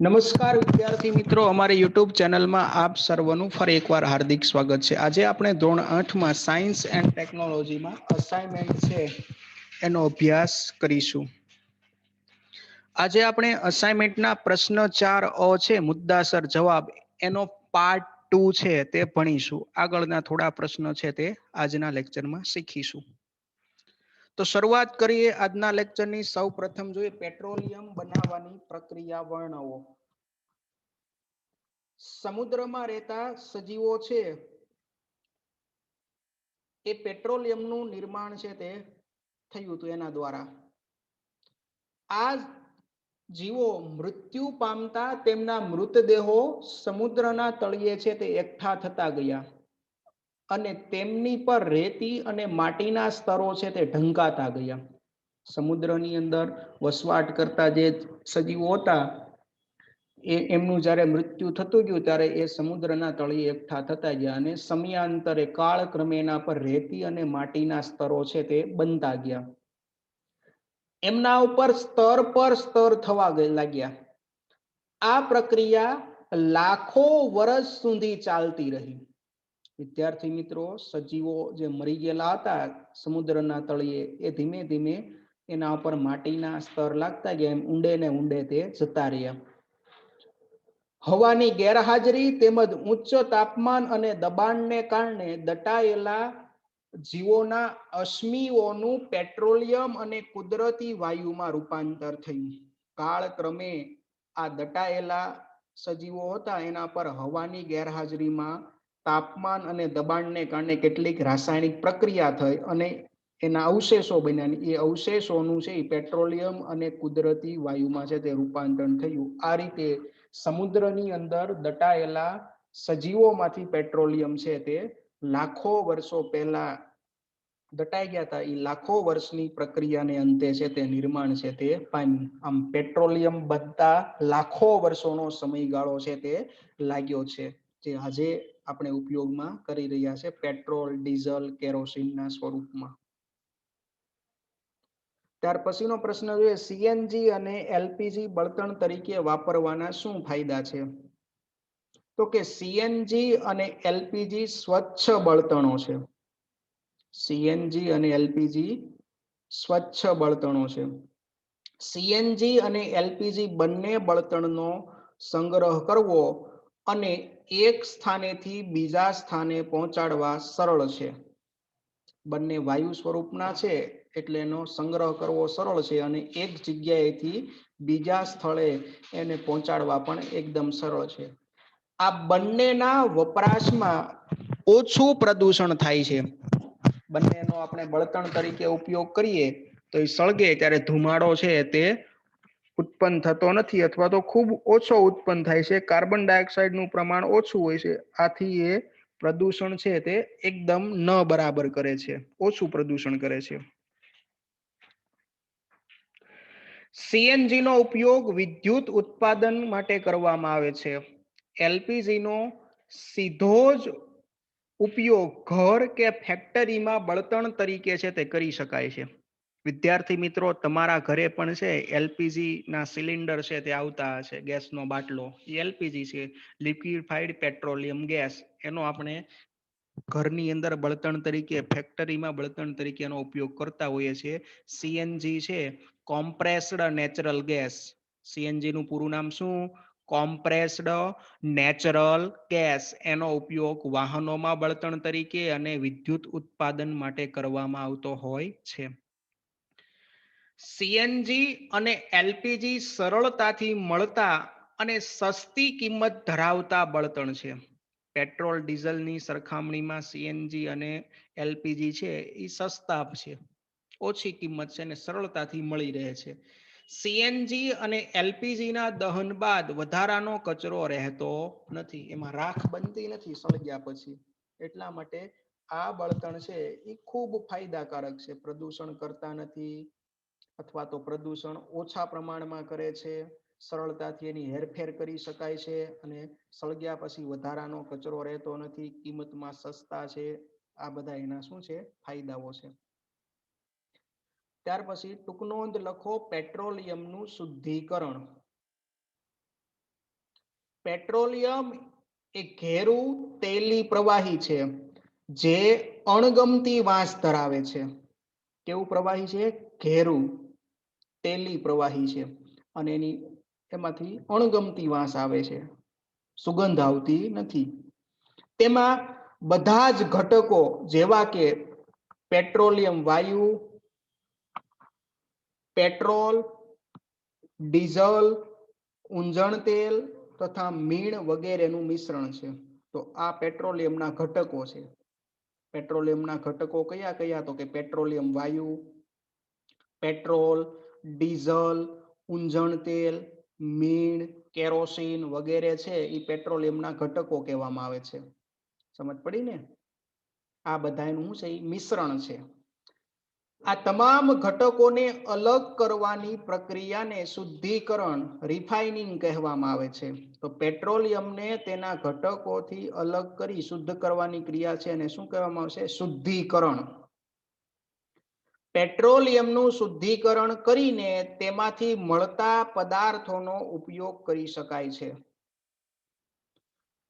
નમસ્કાર વિદ્યાર્થી મિત્રો, અમારી યુટ્યુબ ચેનલમાં આપ સર્વનું ફરી એકવાર હાર્દિક સ્વાગત છે. આજે આપણે ધોરણ આઠમાં સાયન્સ એન્ડ ટેકનોલોજીમાં અસાઇનમેન્ટ છે એનો અભ્યાસ કરીશું. આજે આપણે અસાઇનમેન્ટના પ્રશ્ન ચાર અ છે, મુદ્દાસર જવાબ. એનો પાર્ટ ટુ છે, તે ભણીશું. આગળના થોડા પ્રશ્નો છે તે આજના લેક્ચરમાં શીખીશું. તો શરૂઆત કરીએ આજના લેક્ચરની સૌ પ્રથમ જોઈએ પેટ્રોલિયમ બનાવવાની પ્રક્રિયા વર્ણવો. સમુદ્રમાં રહેતા સજીવો છે. એ પેટ્રોલિયમનું નિર્માણ છે તે થયું હતું એના દ્વારા. આ જીવો મૃત્યુ પામતા તેમના મૃતદેહો સમુદ્રના તળિયે છે તે એકઠા થતા ગયા. અને તેમની પર રેતી અને માટીના સ્તરો છે તે ઢંકાતા ગયા. સમુદ્રની અંદર વસવાટ કરતા જે સજીવો હતા, એ એમનું જ્યારે મૃત્યુ થતું ગયું ત્યારે એ સમુદ્રના તળિયે એકઠા થતા ગયા અને સમયાંતરે કાળ ક્રમેના પર રેતી અને માટીના સ્તરો છે તે બનતા ગયા. એમના ઉપર સ્તર પર સ્તર થવા લાગ્યા. આ પ્રક્રિયા લાખો વર્ષ સુધી ચાલતી રહી. વિદ્યાર્થી મિત્રો, સજીવો જે મરી ગયેલા હતા સમુદ્રના તળિયે, એ ધીમે ધીમે એના ઉપર માટીના સ્તર લાગતા ગયા. એમ ઊંડે ને ઊંડે તે જતા રહ્યા. હવાની ગેરહાજરી તેમજ ઉચ્ચ તાપમાન અને દબાણને કારણે દટાયેલા જીવોના અશ્મિઓનું પેટ્રોલિયમ અને કુદરતી વાયુમાં રૂપાંતર થયું. કાળક્રમે આ દટાયેલા સજીવો હતા, એના પર હવાની ગેરહાજરીમાં તાપમાન અને દબાણને કારણે કેટલીક રાસાયણિક પ્રક્રિયા થઈ અને એના અવશેષો બન્યા એ અવશેષોનું છે એ પેટ્રોલિયમ અને કુદરતી વાયુમાં છે તે રૂપાંતર થયું. આ રીતે સમુદ્રની અંદર દટાયેલા સજીવોમાંથી પેટ્રોલિયમ છે તે લાખો વર્ષો પહેલા દટાઈ ગયા હતા. એ લાખો વર્ષની પ્રક્રિયાને અંતે છે તે નિર્માણ છે તે પામ્યું આમ પેટ્રોલિયમ બનતા લાખો વર્ષોનો સમયગાળો છે તે લાગ્યો છે. જે આજે આપણે ઉપયોગમાં કરી રહ્યા છે પેટ્રોલ, ડીઝલ, કેરોસીનના સ્વરૂપમાં. ત્યાર પછીનો પ્રશ્ન જોઈએ સીએનજી અને એલપીજી બળતણ તરીકે વાપરવાના શું ફાયદા છે? તો કે સીએનજી અને એલપીજી સ્વચ્છ બળતણો છે. સીએનજી અને એલપીજી સ્વચ્છ બળતણો છે. સીએનજી અને એલપીજી બંને બળતણનો સંગ્રહ કરવો અને એક સ્થાનેથી બીજા સ્થાને પહોંચાડવા સરળ છે. બંને વાયુ સ્વરૂપના છે એટલે એનો સંગ્રહ કરવો સરળ છે અને એક જગ્યાએથી બીજા સ્થળે એને પહોંચાડવા પણ એકદમ સરળ છે. આ બંનેના વપરાશમાં ઓછું પ્રદૂષણ થાય છે. બંનેનો આપણે બળતણ તરીકે ઉપયોગ કરીએ તો એ સળગે, ત્યારે ધુમાડો છે તે ઉત્પન્ન થતો નથી અથવા તો ખૂબ ઓછો ઉત્પન્ન થાય છે. કાર્બન ડાયોક્સાઇડનું પ્રમાણ ઓછું હોય છે. આથી એ પ્રદૂષણ છે તે એકદમ ન બરાબર કરે છે. ઓછું પ્રદૂષણ કરે છે. સીએનજી નો ઉપયોગ વિદ્યુત ઉત્પાદન માટે કરવામાં આવે છે. એલપીજી નો સીધો જ ઉપયોગ ઘર કે ફેક્ટરીમાં બળતણ તરીકે છે તે કરી શકાય છે. વિદ્યાર્થી મિત્રો, તમારા ઘરે પણ છે, એલપીજી ના સિલિન્ડર છે તે આવતા હશે, ગેસનો બાટલો. એ એલપીજી છે, લિક્વિફાઈડ પેટ્રોલિયમ ગેસ. એનો આપણે ઘરની અંદર બળતણ તરીકે, ફેક્ટરીમાં બળતણ તરીકે એનો ઉપયોગ કરતા હોઈએ છીએ. સીએનજી છે, કોમ્પ્રેસ્ડ નેચરલ ગેસ. સીએનજી નું પૂરું નામ શું? Compressed natural gas. એનો ઉપયોગ વાહનોમાં બળતણ તરીકે અને વિદ્યુત ઉત્પાદન માટે કરવામાં આવતો હોય છે. સીએનજી અને એલપીજી સરળતાથી મળતા અને સસ્તી કિંમત ધરાવતા બળતણ છે. પેટ્રોલ, ડીઝલની સરખામણીમાં સીએનજી અને એલપીજી છે એ સસ્તા છે. ઓછી કિંમત છે અને સરળતાથી મળી રહે છે. સીએનજી અને એલપીજીના દહન બાદ વધારાનો કચરો રહેતો નથી. એમાં રાખ બનતી નથી સળગ્યા પછી. એટલા માટે આ બળતણ છે એ ખૂબ ફાયદાકારક છે. પ્રદૂષણ કરતા નથી અથવા તો પ્રદૂષણ ઓછા પ્રમાણમાં કરે છે, સરળતાથી એની હેરફેર કરી શકાય છે અને સળગ્યા પછી વધારાનો કચરો રહેતો નથી, કિંમતમાં સસ્તા છે, આ બધા એના શું છે? ફાયદાઓ છે. ત્યાર પછી ટૂંક લખો પેટ્રોલિયમનું શુદ્ધિકરણ. પેટ્રોલિયમ એ ઘેરું તેલી પ્રવાહી છે, જે અણગમતી વાસ ધરાવે છે. કેવું પ્રવાહી છે? ઘેરું. તેલી પ્રવાહી છે અને એની એમાંથી અણગમતી વાસ આવે છે. સુગંધ આવતી નથી. તેમાં બધા જ ઘટકો જેવા કે પેટ્રોલિયમ વાયુ, પેટ્રોલ, ડીઝલ ઊંજણ તેલ તથા મીણ વગેરેનું મિશ્રણ છે. તો આ પેટ્રોલિયમના ઘટકો છે. પેટ્રોલિયમના ઘટકો કયા કયા? તો કે પેટ્રોલિયમ વાયુ, પેટ્રોલ ડીઝલ ઊંજણ તેલ, મીણ, કેરોસીન વગેરે છે એ પેટ્રોલિયમના ઘટકો કહેવામાં આવે છે. સમજ પડી ને? આ બધાનું શું છે? એ મિશ્રણ છે. આ તમામ ઘટકોને અલગ કરવાની પ્રક્રિયાને શુદ્ધિકરણ, રિફાઇનિંગ કહેવામાં આવે છે. તો પેટ્રોલિયમને તેના ઘટકોથી અલગ કરી શુદ્ધ કરવાની ક્રિયા છે અને શું કહેવામાં આવશે? શુદ્ધિકરણ. પેટ્રોલિયમનું શુદ્ધિકરણ કરીને તેમાંથી મળતા પદાર્થોનો ઉપયોગ કરી શકાય છે.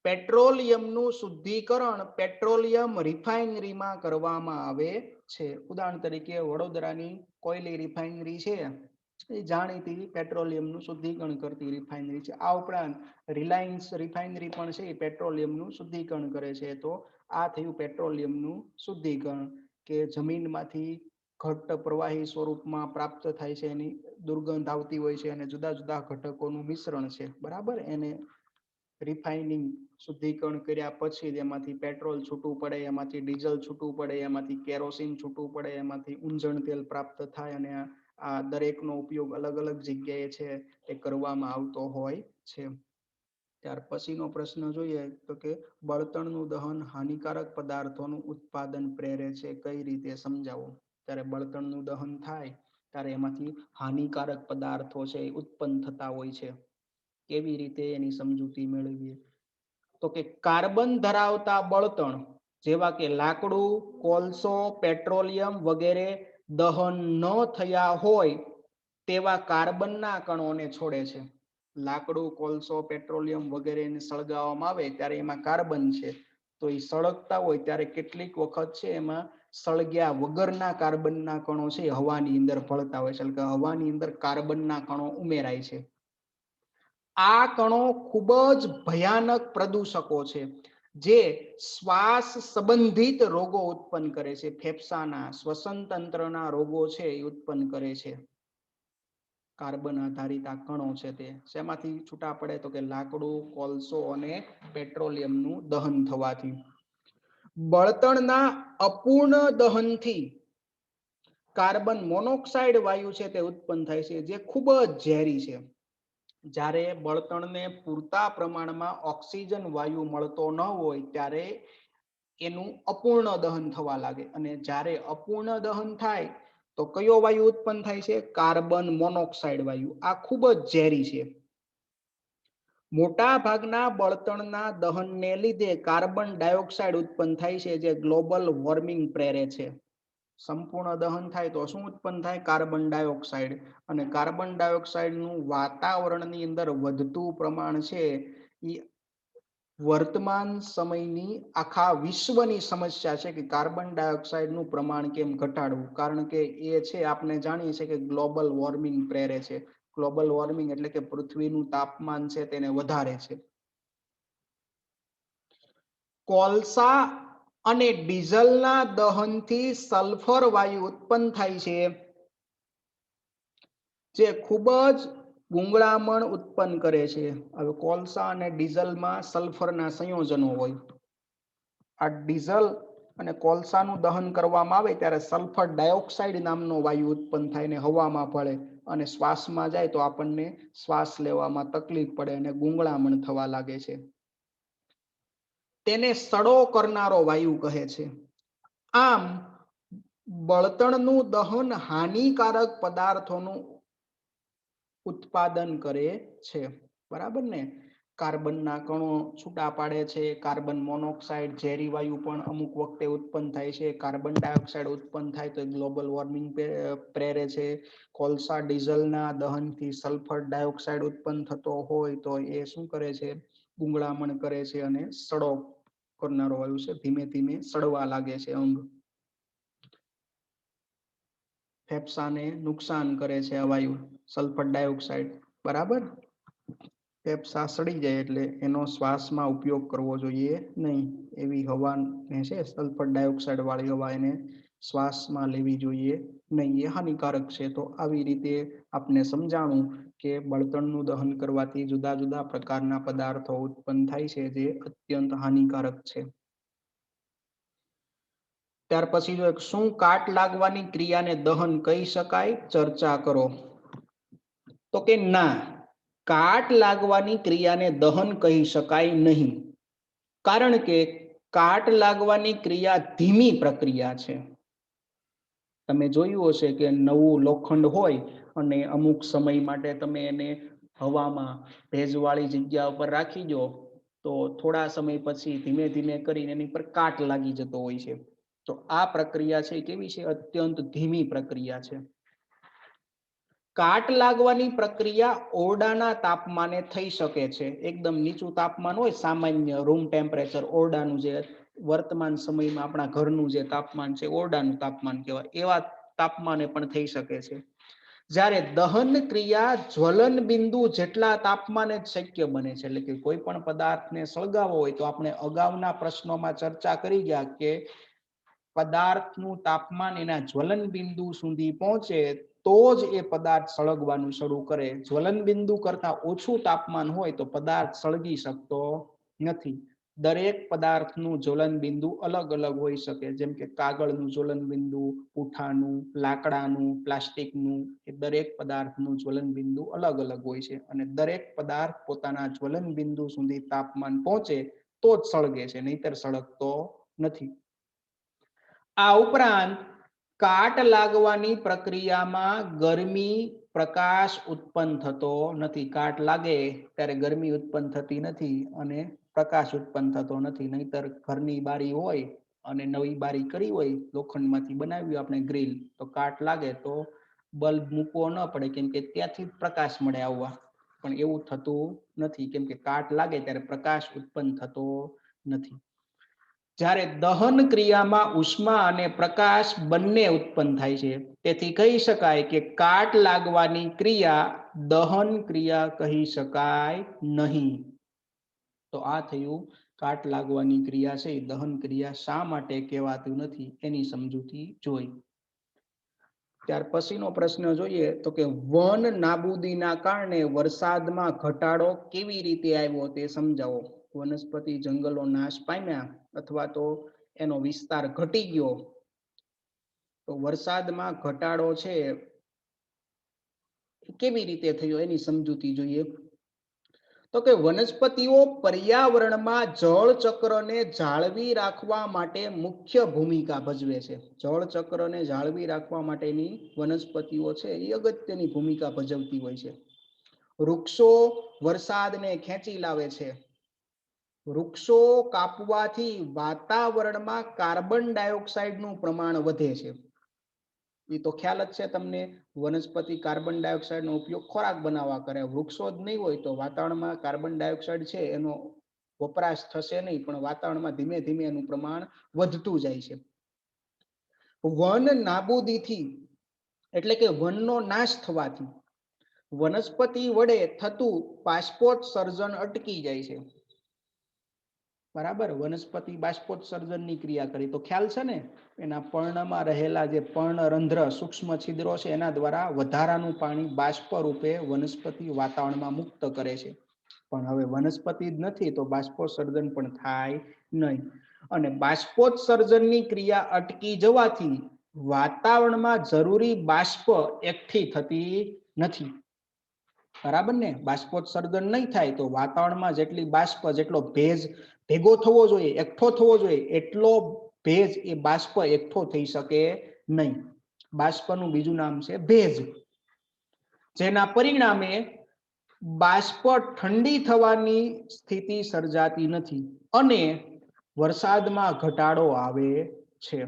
પેટ્રોલિયમનું શુદ્ધિકરણ પેટ્રોલિયમ રિફાઇનરીમાં કરવામાં આવે છે. ઉદાહરણ તરીકે વડોદરાની કોયલી રિફાઇનરી છે. એ જાણીતી પેટ્રોલિયમનું શુદ્ધિકરણ કરતી રિફાઇનરી છે. આ ઉપરાંત રિલાયન્સ રિફાઇનરી પણ છે, એ પેટ્રોલિયમનું શુદ્ધિકરણ કરે છે. તો આ થયું પેટ્રોલિયમનું શુદ્ધિકરણ કે જમીનમાંથી ઘટ્ટ પ્રવાહી સ્વરૂપમાં પ્રાપ્ત થાય છે એની દુર્ગંધ આવતી હોય છે અને જુદા જુદા ઘટકોનું મિશ્રણ છે. બરાબર? એને રિફાઇનિંગ શુદ્ધિકરણ કર્યા પછી એમાંથી પેટ્રોલ છૂટું પડે, એમાંથી ડીઝલ છૂટું પડે, એમાંથી કેરોસીન છૂટું પડે, એમાંથી ઊંજણ તેલ પ્રાપ્ત થાય અને આ દરેકનો ઉપયોગ અલગ અલગ જગ્યાએ છે એ કરવામાં આવતો હોય છે. ત્યાર પછીનો પ્રશ્ન જોઈએ તો કે બળતણનું દહન હાનિકારક પદાર્થોનું ઉત્પાદન પ્રેરે છે, કઈ રીતે? સમજાવો. ત્યારે બળતણનું દહન થાય, ત્યારે એમાંથી હાનિકારક પદાર્થો છે ઉત્પન્ન થતા હોય છે. કેવી રીતે એની સમજૂતી મેળવીએ? તો કે કાર્બન ધરાવતા બળતણ, જેવા કે લાકડું, કોલસો, પેટ્રોલિયમ વગેરે દહન ન થયા હોય, તેવા કાર્બનના કણોને છોડે છે. લાકડું, કોલસો, પેટ્રોલિયમ વગેરેને સળગાવવામાં આવે ત્યારે એમાં કાર્બન છે. તો એ સળગતા હોય ત્યારે કેટલીક વખત છે એમાં સળગ્યા વગરના કાર્બનના કણો છે હવાની અંદર ફળતા હોય છે. એટલે કે હવાની અંદર કાર્બનના કણો ઉમેરાય છે. આ કણો ખૂબ જ ભયાનક પ્રદૂષકો છે, જે શ્વાસ સંબંધિત રોગો ઉત્પન્ન કરે છે. ફેફસાના શ્વસન તંત્રના રોગો છે એ ઉત્પન્ન કરે છે. કાર્બન આધારિત આ કણો છે તે. શેમાંથી છૂટા પડે તો કે લાકડું, કોલસો અને પેટ્રોલિયમનું દહન થવાથી. બળતણના અપૂર્ણ દહનથી કાર્બન મોનોક્સાઇડ વાયુ છે તે ઉત્પન્ન થાય છે, જે ખૂબ જ ઝેરી છે. જ્યારે બળતણને પૂરતા પ્રમાણમાં ઓક્સિજન વાયુ મળતો ન હોય ત્યારે એનું અપૂર્ણ દહન થવા લાગે. અને જ્યારે અપૂર્ણ દહન થાય તો કયો વાયુ ઉત્પન્ન થાય છે? કાર્બન મોનોક્સાઇડ વાયુ. આ ખૂબ જ ઝેરી છે. મોટા ભાગના બળતણના દહનને લીધે કાર્બન ડાયોક્સાઇડ ઉત્પન્ન થાય છે, જે ગ્લોબલ વોર્મિંગ પ્રેરે છે. સંપૂર્ણ દહન થાય તો શું ઉત્પન્ન થાય? Carbon dioxide. અને કાર્બન ડાયોક્સાઇડનું વાતાવરણની અંદર વધતું પ્રમાણ છે એ વર્તમાન સમયની આખા વિશ્વની સમસ્યા છે કે કાર્બન ડાયોક્સાઇડનું પ્રમાણ કેમ ઘટાડવું? કારણ કે એ છે આપણે જાણીએ છીએ કે ગ્લોબલ વોર્મિંગ પ્રેરે છે. ગ્લોબલ વોર્મિંગ એટલે કે પૃથ્વીનું તાપમાન છે તેને વધારે છે. કોલસા અને ડીઝલના દહનથી સલ્ફર વાયુ ઉત્પન્ન થાય છે. જે ખૂબ જ ગુંગળામણ ઉત્પન્ન કરે છે. હવે કોલસા અને ડીઝલમાં સલ્ફરના સંયોજનો હોય. આ ડીઝલ અને કોલસાનું દહન કરવામાં આવે ત્યારે સલ્ફર ડાયોક્સાઇડ નામનો વાયુ ઉત્પન્ન થાય ને હવામાં ફળે અને શ્વાસમાં જાય તો આપણને શ્વાસ લેવામાં તકલીફ પડે અને ગુંગળામણ થવા લાગે છે. તેને સડો કરનારો વાયુ કહે છે. આમ, બળતણનું દહન હાનિકારક પદાર્થોનું ઉત્પાદન કરે છે. બરાબર ને? કાર્બનના કણો છૂટા પાડે છે, કાર્બન મોનોક્સાઇડ ઝેરી વાયુ પણ અમુક વખતે ઉત્પન્ન થાય છે, કાર્બન ડાયોક્સાઇડ ઉત્પન્ન થાય તો ગ્લોબલ વોર્મિંગ પ્રેરે છે. કોલસા ડીઝલના દહનથી સલ્ફર ડાયોક્સાઇડ ઉત્પન્ન થતો હોય તો એ શું કરે છે? ગુંગળામણ કરે છે અને સડો કરનારો વાયુ છે, ધીમે ધીમે સડવા લાગે છે અંગ. ફેફસાને નુકસાન કરે છે આ વાયુ, સલ્ફર ડાયોક્સાઇડ, બરાબર? ફેફસા સડી જાય એટલે એનો શ્વાસમાં ઉપયોગ કરવો જોઈએ નહીં. એવી હવાને છે સલ્ફર ડાયોક્સાઇડ વાળી હવા એને શ્વાસમાં લેવી જોઈએ નહીં. એ હાનિકારક છે. તો આવી રીતે આપને સમજાણું કે બળતણનું દહન કરવાથી જુદા જુદા પ્રકારના પદાર્થો ઉત્પન્ન થાય છે જે અત્યંત હાનિકારક છે. ત્યાર પછી જો શું કાટ લાગવાની ક્રિયાને દહન કહી શકાય? ચર્ચા કરો. તો કે ના, કાટ લાગવાની ક્રિયાને દહન કહી શકાય નહીં. કારણ કે કાટ લાગવાની ક્રિયા ધીમી પ્રક્રિયા છે. તમે જોયું હશે કે નવું લોખંડ હોય અને અમુક સમય માટે તમે એને હવામાં ભેજવાળી જગ્યા ઉપર રાખી દો, તો થોડા સમય પછી ધીમે ધીમે કરીને એની પર કાટ લાગી જતો હોય છે. તો આ પ્રક્રિયા છે કેવી છે? અત્યંત ધીમી પ્રક્રિયા છે. કાટ લાગવાની પ્રક્રિયા ઓરડાના તાપમાને થઈ શકે છે. એકદમ નીચું તાપમાન હોય, સામાન્ય રૂમ ટેમ્પરેચર ઓરડાનું જે વર્તમાન સમયમાં આપણા ઘરનું જે તાપમાન છે, ઓરડાનું તાપમાન કહેવાય. એવા તાપમાને પણ થઈ શકે છે. જ્યારે દહન ક્રિયા જ્વલન બિંદુ જેટલા તાપમાને જ શક્ય બને છે. એટલે કે કોઈ પણ પદાર્થને સળગાવવો હોય તો આપણે અગાઉના પ્રશ્નોમાં ચર્ચા કરી ગયા કે પદાર્થનું તાપમાન એના જ્વલન બિંદુ સુધી પહોંચે, તો જ એ પદાર્થ સળગવાનું શરૂ કરે. જ્વલન બિંદુ કરતા ઓછું તાપમાન હોય તો પદાર્થ સળગી શકતો નથી. દરેક પદાર્થનું જ્વલન બિંદુ અલગ અલગ હોઈ શકે. જેમ કે કાગળનું જ્વલન બિંદુ પૂઠાનું લાકડાનું, પ્લાસ્ટિકનું, એ દરેક પદાર્થનું જ્વલન બિંદુ અલગ અલગ હોય છે. અને દરેક પદાર્થ પોતાના જ્વલન બિંદુ સુધી તાપમાન પહોંચે, તો જ સળગે છે, નહીતર સળગતો નથી. આ ઉપરાંત કાટ લાગવાની પ્રક્રિયામાં ગરમી પ્રકાશ ઉત્પન્ન થતો નથી. કાટ લાગે ત્યારે ગરમી ઉત્પન્ન થતી નથી અને પ્રકાશ ઉત્પન્ન થતો નથી. નહીતર ઘરની બારી હોય અને નવી બારી કરી હોય, લોખંડમાંથી બનાવ્યું આપણે ગ્રીલ, તો કાટ લાગે તો બલ્બ મૂકવો ન પડે, કેમ કે ત્યાંથી પ્રકાશ મળે આવવા. પણ એવું થતું નથી. કેમ કે કાટ લાગે ત્યારે પ્રકાશ ઉત્પન્ન થતો નથી. જ્યારે દહન ક્રિયામાં ઉષ્મા અને પ્રકાશ બંને ઉત્પન્ન થાય છે, તેથી કહી શકાય કે કાટ લાગવાની ક્રિયા દહન ક્રિયા કહી શકાય નહીં. તો આ થયું કાટ લાગવાની ક્રિયા છે દહન ક્રિયા શા માટે કહેવાતું નથી એની સમજૂતી જોઈ. ત્યાર પછીનો પ્રશ્ન જોઈએ તો કે વન નાબૂદીના કારણે વરસાદમાં ઘટાડો કેવી રીતે આવ્યો તે સમજાવો. વનસ્પતિ જંગલો નાશ પામ્યા અથવા તો એનો વિસ્તાર ઘટી ગયો. તો વરસાદમાં ઘટાડો છે કેવી રીતે થયો એની સમજૂતી જોઈએ. તો કે વનસ્પતિઓ પર્યાવરણમાં જળ ચક્રને જાળવી રાખવા માટે મુખ્ય ભૂમિકા ભજવે છે. જળ ચક્રને જાળવી રાખવા માટેની વનસ્પતિઓ છે એ અગત્યની ભૂમિકા ભજવતી હોય છે. વૃક્ષો વરસાદને ખેંચી લાવે છે. વૃક્ષો કાપવાથી વાતાવરણમાં કાર્બન ડાયોક્સાઇડનું પ્રમાણ વધે છે. એ તો ખ્યાલ જ છે તમને. વનસ્પતિ કાર્બન ડાયોક્સાઇડનો ઉપયોગ ખોરાક બનાવવા કરે. વૃક્ષો જ નહીં હોય તો વાતાવરણમાં કાર્બન ડાયોક્સાઇડ છે એનો વપરાશ થશે નહીં, પણ વાતાવરણમાં ધીમે ધીમે એનું પ્રમાણ વધતું જાય છે. વન નાબૂદીથી, એટલે કે વનનો નાશ થવાથી, વનસ્પતિ વડે થતું બાષ્પોત્સર્જન અટકી જાય છે. બરાબર? વનસ્પતિ બાષ્પોત્સર્જનની ક્રિયા કરી. તો ખ્યાલ છે ને? એના પર્ણમાં રહેલા જે પર્ણરંધ્ર સૂક્ષ્મ છિદ્રો છે, એના દ્વારા વધારાનું પાણી બાષ્પ રૂપે વનસ્પતિ વાતાવરણમાં મુક્ત કરે છે. પણ હવે વનસ્પતિ જ નથી, તો બાષ્પોત્સર્જન પણ થાય નહીં. અને બાષ્પોત્સર્જનની ક્રિયા અટકી જવાથી વાતાવરણમાં જરૂરી બાષ્પ એકઠી થતી નથી. બરાબર ને? બાષ્પોત્સર્જન નહીં થાય તો વાતાવરણમાં જેટલી બાષ્પ, જેટલો ભેજ ભેગો થવો જોઈએ, એકઠો થવો જોઈએ, એટલો ભેજ એ બાષ્પ એકઠો થઈ શકે નહીં. બાષ્પનું બીજું નામ છે ભેજ. જેના પરિણામે બાષ્પ ઠંડી થવાની સ્થિતિ સર્જાતી નથી અને વરસાદમાં ઘટાડો આવે છે.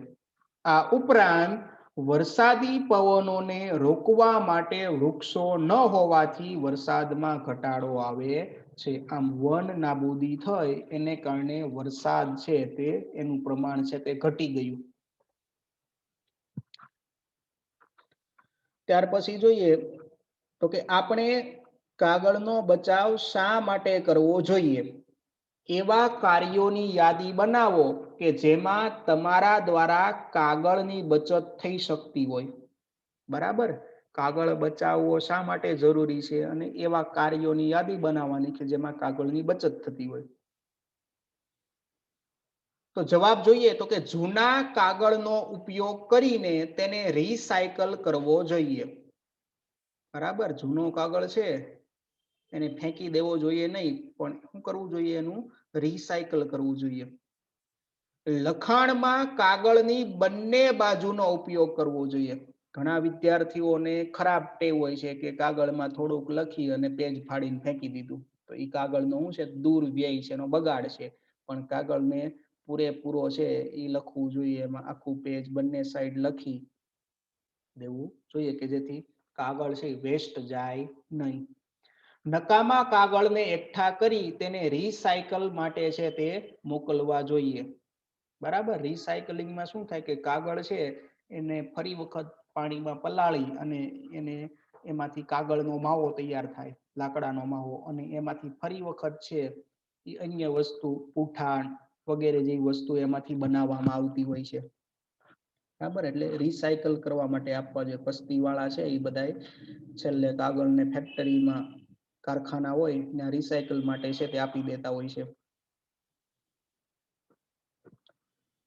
આ ઉપરાંત વરસાદી પવનોને રોકવા માટે વૃક્ષો ન હોવાથી વરસાદમાં ઘટાડો આવે છે. આમ વન નાબૂદી થઈ, એને કારણે વરસાદ છે તે, એનું પ્રમાણ છે તે ઘટી ગયું. ત્યાર પછી જોઈએ તો કે આપણે કાગળનો બચાવ શા માટે કરવો જોઈએ? એવા કાર્યોની યાદી બનાવો કે જેમાં તમારા દ્વારા કાગળની બચત થઈ શકતી હોય. બરાબર? કાગળ બચાવવો શા માટે જરૂરી છે અને એવા કાર્યોની યાદી બનાવવાની કે જેમાં કાગળની બચત થતી હોય? તો જવાબ જોઈએ તો કે જૂના કાગળનો ઉપયોગ કરીને તેને રિસાયકલ કરવો જોઈએ. બરાબર? જૂનો કાગળ છે, એને ફેંકી દેવો જોઈએ નહીં, પણ શું કરવું જોઈએ એનું? રિસાયકલ કરવું જોઈએ. લખાણમાં કાગળની બંને બાજુનો ઉપયોગ કરવો જોઈએ. ઘણા વિદ્યાર્થીઓને ખરાબ ટેવ હોય છે કે કાગળમાં થોડુંક લખી અને પેજ ફાડીને ફેંકી દીધું. તો એ કાગળનો શું છે? દૂર વ્યય છે, એનો બગાડ છે. પણ કાગળને પૂરેપૂરો છે એ લખવું જોઈએ. એમાં આખું પેજ બંને સાઈડ લખી દેવું જોઈએ કે જેથી કાગળ છે વેસ્ટ જાય નહીં. નકામા કાગળને એકઠા કરી તેને રિસાયકલ માટે છે તે મોકલવા જોઈએ. બરાબર? રિસાયકલિંગમાં શું થાય કે કાગળ છે એને ફરી વખત પાણીમાં પલાળી અને એને એમાંથી કાગળનો માવો તૈયાર થાય, લાકડાનો માવો અને એમાંથી ફરી વખત છે એ અન્ય વસ્તુ, પૂઠાણ વગેરે જેવી વસ્તુ એમાંથી બનાવવામાં આવતી હોય છે. બરાબર? એટલે રિસાયકલ કરવા માટે આપવા જે પસ્તી વાળા છે એ બધા છેલ્લે કાગળને ફેક્ટરીમાં કારખાના હોય ત્યાં રિસાયકલ માટે છે તે આપી દેતા હોય છે.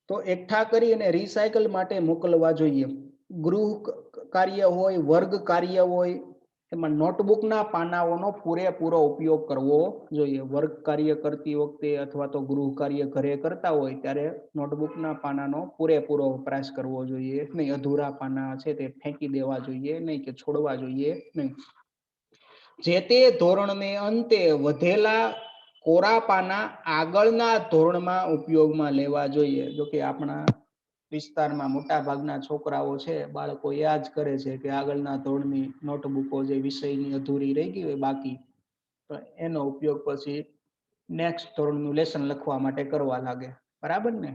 તો એકઠા કરી અને રિસાયકલ માટે મોકલવા જોઈએ. ગૃહ કાર્ય હોય, વર્ગ કાર્ય હોય, એમાં નોટબુકના પાનાઓનો પૂરેપૂરો ઉપયોગ કરવો જોઈએ. વર્ગ કાર્ય કરતી વખતે અથવા તો ગૃહ કાર્ય ઘરે કરતા હોય, ત્યારે નોટબુકના પાનાનો પૂરેપૂરો વપરાશ કરવો જોઈએ. નહીં, અધૂરા પાના છે તે ફેંકી દેવા જોઈએ, નહીં કે છોડવા જોઈએ નહીં. જે તે ધોરણને અંતે વધેલા કોરા પાના આગળના ધોરણમાં ઉપયોગમાં લેવા જોઈએ. જો કે આપણા વિસ્તારમાં મોટા ભાગના છોકરાઓ છે, બાળકો યાદ કરે છે કે આગળના ધોરણની નોટબુકો જે વિષયની અધૂરી રહી ગઈ હોય બાકી, તો એનો ઉપયોગ પછી નેક્સ્ટ ધોરણનું લેસન લખવા માટે કરવા લાગે. બરાબર ને?